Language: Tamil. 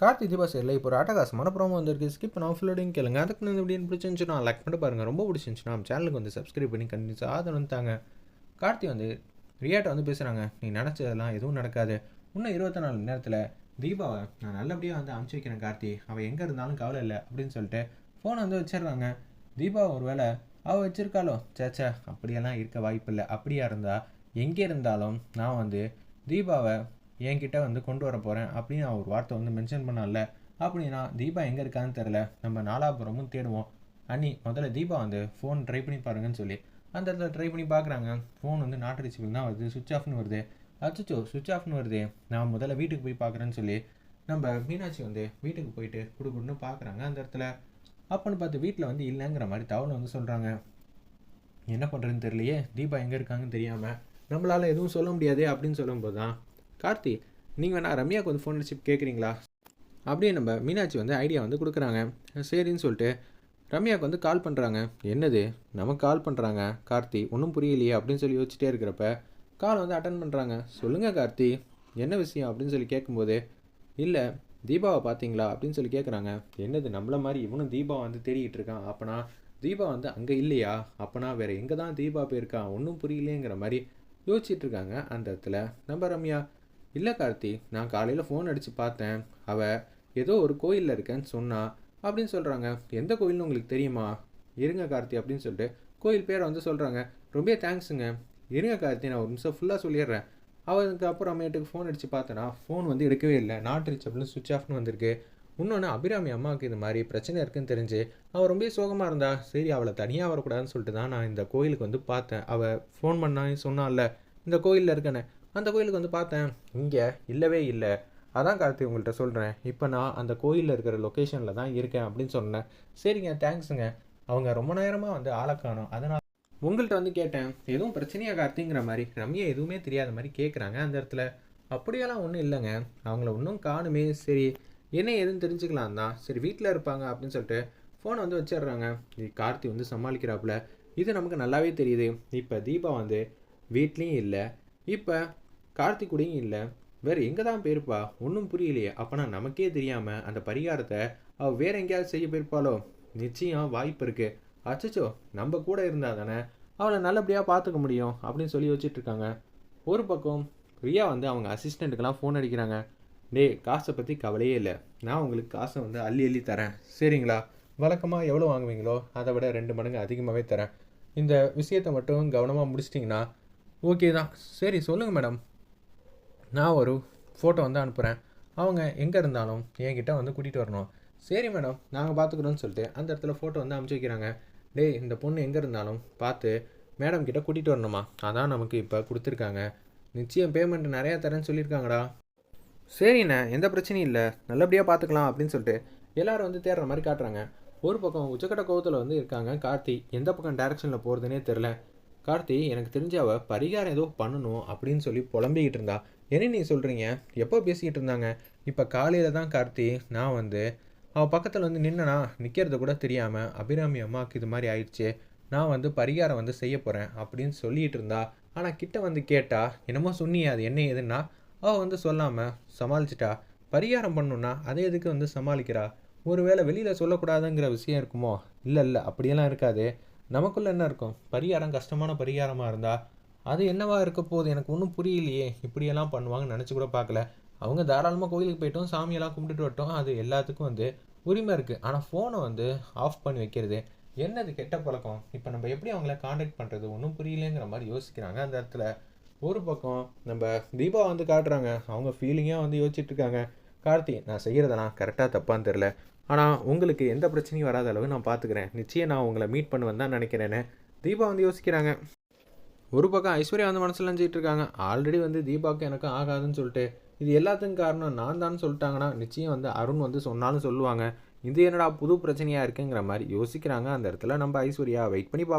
கார்த்தி தீபாஸ் இல்லை இப்போ ஒரு அட்டகாசமான ப்ரோமோ வந்திருக்கு. ஸ்கிப் நான் ஃபுல்லோடையும் கேளுங்க. அதுக்கு நான் வீடியோ பிடிச்சிருந்துச்சுன்னா லைக் பண்ணிட்டு பாருங்கள் ரொம்ப பிடிச்சிருந்துச்சுன்னா நம்ம சேனலுக்கு வந்து சப்ஸ்கிரைப் பண்ணி கண்டிப்பாக ஆதரவு தாங்க. கார்த்தி வந்து ரியாட்ட வந்து பேசுகிறாங்க நீ நினச்சதெல்லாம் எதுவும் நடக்காது. இன்னும் இருபத்தி நாலு மணி நேரத்தில் தீபாவை நான் நல்லபடியாக வந்து அனுப்பிச்சி வைக்கிறேன் கார்த்தி. அவள் எங்கே இருந்தாலும் கவலை இல்லை அப்படின்னு சொல்லிட்டு ஃபோனை வந்து வச்சிடுறாங்க. தீபா ஒரு வேளை அவள் வச்சுருக்காளோ சேச்சா அப்படியெல்லாம் இருக்க வாய்ப்பில்லை அப்படியா இருந்தால் எங்கே இருந்தாலும் நான் வந்து தீபாவை என்கிட்ட வந்து கொண்டு வர போகிறேன் அப்படின்னு நான் ஒரு வார்த்தை வந்து மென்ஷன் பண்ணல அப்படின்னா தீபா எங்கே இருக்கான்னு தெரில நம்ம நாலாபுரமும் தேடுவோம். அண்ணி முதல்ல தீபா வந்து ஃபோன் ட்ரை பண்ணி பாருங்கன்னு சொல்லி. அந்த இடத்துல ட்ரை பண்ணி பார்க்குறாங்க ஃபோன் வந்து நாட்டு ரீச்சபிள் தான் வருது. சுவிச் ஆஃப்னு வருது. அச்சோ சுவிச் ஆஃப்னு வருது. நான் முதல்ல வீட்டுக்கு போய் பார்க்குறேன்னு சொல்லி நம்ம மீனாட்சி வந்து வீட்டுக்கு போயிட்டு குடுக்குன்னு பார்க்குறாங்க அந்த இடத்துல. அப்போன்னு பார்த்து வீட்டில் வந்து இல்லைங்கிற மாதிரி தகவல் வந்து சொல்கிறாங்க என்ன பண்ணுறதுன்னு தெரியலையே. தீபா எங்கே இருக்காங்கன்னு தெரியாமல் நம்மளால் எதுவும் சொல்ல முடியாது அப்படின்னு சொல்லும்போது தான் கார்த்தி நீங்கள் வேணா ரம்யாவுக்கு வந்து ஃபோன் அடிச்சு கேட்குறீங்களா அப்படியே நம்ம மீனாட்சி வந்து ஐடியா வந்து கொடுக்குறாங்க. சரின்னு சொல்லிட்டு ரம்யாவுக்கு வந்து கால் பண்ணுறாங்க என்னது? நமக்கு கால் பண்ணுறாங்க கார்த்தி ஒன்றும் புரியலையே அப்படின்னு சொல்லி யோசிச்சிட்டே இருக்கிறப்ப கால் வந்து அட்டன் பண்ணுறாங்க சொல்லுங்கள் கார்த்தி என்ன விஷயம் அப்படின்னு சொல்லி கேட்கும்போது இல்லை தீபாவை பார்த்தீங்களா அப்படின்னு சொல்லி கேட்குறாங்க என்னது நம்மள மாதிரி இவனும் தீபா வந்து தேடிக்கிட்டு இருக்கான். அப்போனா தீபா வந்து அங்கே இல்லையா? அப்போனா வேறு எங்கே தான் தீபா போயிருக்கான் ஒன்றும் புரியலையேங்கிற மாதிரி யோசிச்சுட்டு இருக்காங்க. அந்த இடத்துல நம்ம ரம்யா இல்லை கார்த்தி நான் காலையில் ஃபோன் அடித்து பார்த்தேன். அவள் ஏதோ ஒரு கோயிலில் இருக்கேன்னு சொன்னா அப்படின்னு சொல்கிறாங்க எந்த கோயில்னு உங்களுக்கு தெரியுமா? இருங்க கார்த்தி அப்படின்னு சொல்லிட்டு கோயில் பேரை வந்து சொல்கிறாங்க ரொம்ப தேங்க்ஸுங்க இருங்க கார்த்தி நான் ஒரு நிமிஷம் ஃபுல்லாக சொல்லிடுறேன். அவருக்கு அப்புறம் ஃபோன் அடித்து பார்த்தேன்னா ஃபோன் வந்து எடுக்கவே இல்லை. நாட் ரீச் அப்படின்னு சுவிச் ஆஃப்னு வந்திருக்கு. இன்னொன்று அபிராமி அம்மாவுக்கு இது மாதிரி பிரச்சனை இருக்குன்னு தெரிஞ்சு அவள் ரொம்ப சோகமாக இருந்தா சரி அவளை தனியாக வரக்கூடாதுன்னு சொல்லிட்டு தான் நான் இந்த கோயிலுக்கு வந்து பார்த்தேன். அவள் ஃபோன் பண்ணான்னு சொன்னால இந்த கோயிலில் இருக்கேன்னு. அந்த கோயிலுக்கு வந்து பார்த்தேன். இங்கே இல்லவே இல்லை. அதான் கார்த்தி உங்கள்கிட்ட சொல்கிறேன் இப்போ நான் அந்த கோயிலில் இருக்கிற லொக்கேஷனில் தான் இருக்கேன் அப்படின்னு சொன்னேன். சரிங்க தேங்க்ஸுங்க அவங்க ரொம்ப நேரமாக வந்து ஆளை காணும். அதனால் உங்கள்கிட்ட வந்து கேட்டேன். எதுவும் பிரச்சனையா கார்த்திங்கிற மாதிரி? ரம்யா எதுவுமே தெரியாத மாதிரி கேட்குறாங்க அந்த இடத்துல. அப்படியெல்லாம் ஒன்றும் இல்லைங்க. அவங்கள ஒன்றும் காணுமே. சரி என்ன எதுன்னு தெரிஞ்சுக்கலாம் தான். சரி வீட்டில் இருப்பாங்க அப்படின்னு சொல்லிட்டு ஃபோனை வந்து வச்சிடுறாங்க. இது கார்த்தி வந்து சமாளிக்கிறாப்புல. இது நமக்கு நல்லாவே தெரியுது. இப்போ தீபா வந்து வீட்லேயும் இல்லை. இப்போ கார்த்திக்குடியும் இல்லை. வேறு எங்கே தான் போயிருப்பா? ஒன்றும் புரியலையே. அப்போனா நமக்கே தெரியாமல் அந்த பரிகாரத்தை அவள் வேற எங்கேயாவது செய்ய போயிருப்பாளோ? நிச்சயம் வாய்ப்பு இருக்குது அச்சச்சோ நம்ம கூட இருந்தால் தானே? அவளை நல்லபடியாக பார்த்துக்க முடியும் அப்படின்னு சொல்லி வச்சுட்டு இருக்காங்க. ஒரு பக்கம் ரியா வந்து அவங்க அசிஸ்டண்ட்டுக்கெல்லாம் ஃபோன் அடிக்கிறாங்க. டேய் காசை பற்றி கவலையே இல்லை. நான் உங்களுக்கு காசை வந்து அள்ளி அள்ளி தரேன். சரிங்களா? வழக்கமாக எவ்வளோ வாங்குவீங்களோ அதை விட ரெண்டு மடங்கு அதிகமாகவே தரேன். இந்த விஷயத்தை மட்டும் கவனமாக முடிச்சிட்டிங்கன்னா ஓகே தான். சரி சொல்லுங்கள் மேடம் நான் ஒரு ஃபோட்டோ வந்து அனுப்புகிறேன் அவங்க எங்கே இருந்தாலும் என்கிட்ட வந்து கூட்டிகிட்டு வரணும். சரி மேடம் நாங்கள் பார்த்துக்குறோன்னு சொல்லிட்டு அந்த இடத்துல ஃபோட்டோ வந்து அமுச்சு வைக்கிறாங்க. டேய் இந்த பொண்ணு எங்கே இருந்தாலும் பார்த்து மேடம் கிட்ட கூட்டிகிட்டு வரணுமா? அதான் நமக்கு இப்போ கொடுத்துருக்காங்க. நிச்சயம் பேமெண்ட் நிறையா தரேன்னு சொல்லியிருக்காங்கடா சரிண்ணே எந்த பிரச்சனையும் இல்லை. நல்லபடியாக பார்த்துக்கலாம் அப்படின்னு சொல்லிட்டு எல்லோரும் வந்து தேடுற மாதிரி காட்டுறாங்க. ஒரு பக்கம் உச்சக்கட்ட கோவத்தில் வந்து இருக்காங்க கார்த்தி. எந்த பக்கம் டேரெக்ஷனில் போகிறதுனே தெரில கார்த்தி எனக்கு தெரிஞ்சவ பரிகாரம் ஏதோ பண்ணணும் அப்படின்னு சொல்லி புலம்பிக்கிட்டு இருந்தா. என்ன நீ சொல்கிறீங்க எப்போ பேசிக்கிட்டு இருந்தாங்க? இப்போ காலையில் தான் கார்த்தி நான் வந்து அவள் பக்கத்தில் வந்து நின்னனா நிற்கிறது கூட தெரியாமல் அபிராமி அம்மாவுக்கு இது மாதிரி ஆயிடுச்சு. நான் வந்து பரிகாரம் வந்து செய்ய போகிறேன் அப்படின்னு சொல்லிட்டு இருந்தா. ஆனால் கிட்ட வந்து கேட்டா என்னமோ சொன்னியே அது என்ன எதுன்னா அவள் வந்து சொல்லாமல் சமாளிச்சிட்டா. பரிகாரம் பண்ணணுன்னா அதை எதுக்கு வந்து சமாளிக்கிறா? ஒருவேளை வெளியில் சொல்லக்கூடாதுங்கிற விஷயம் இருக்குமோ? இல்லை இல்லை அப்படியெல்லாம் இருக்காது. நமக்குள்ளே என்ன இருக்கும்? பரிகாரம் கஷ்டமான பரிகாரமாக இருந்தால் அது என்னவாக இருக்க போகுது? எனக்கு ஒன்றும் புரியலையே. இப்படியெல்லாம் பண்ணுவாங்கன்னு நினச்சி கூட பார்க்கல. அவங்க தாராளமாக கோயிலுக்கு போயிட்டோம் சாமியெல்லாம் கும்பிட்டுட்டு வரட்டும். அது எல்லாத்துக்கும் வந்து உரிமை இருக்குது ஆனால் ஃபோனை வந்து ஆஃப் பண்ணி வைக்கிறது என்னது கெட்ட பழக்கம்? இப்போ நம்ம எப்படி அவங்கள காண்டாக்ட் பண்ணுறது ஒன்றும் புரியலைங்கிற மாதிரி யோசிக்கிறாங்க. அந்த இடத்துல ஒரு பக்கம் நம்ம தீபா வந்து காட்டுறாங்க. அவங்க ஃபீலிங்காக வந்து யோசிச்சுட்டு இருக்காங்க. கார்த்தி நான் செய்கிறதெல்லாம் கரெக்டாக தப்பான்னு தெரில ஆனால் உங்களுக்கு எந்த பிரச்சனையும் வராத அளவு நான் பார்த்துக்கிறேன் நிச்சயம் நான் உங்களை மீட் பண்ணுவேன் தான் நினைக்கிறேன்னு. தீபா வந்து யோசிக்கிறாங்க. ஒரு பக்கம் ஐஸ்வர்யா வந்து மனசில் நினச்சிட்டு இருக்காங்க. ஆல்ரெடி வந்து தீபாவுக்கு எனக்கு ஆகாதுன்னு சொல்லிட்டு. இது எல்லாத்துக்கும் காரணம் நான் தான் சொல்லிட்டாங்கன்னா நிச்சயம் வந்து அருண் வந்து சொன்னாலும் சொல்லுவாங்க. இது என்னடா புது பிரச்சனையாக இருக்குங்கிற மாதிரி யோசிக்கிறாங்க அந்த இடத்துல நம்ம ஐஸ்வர்யா. வெயிட் பண்ணி பார்ப்போம்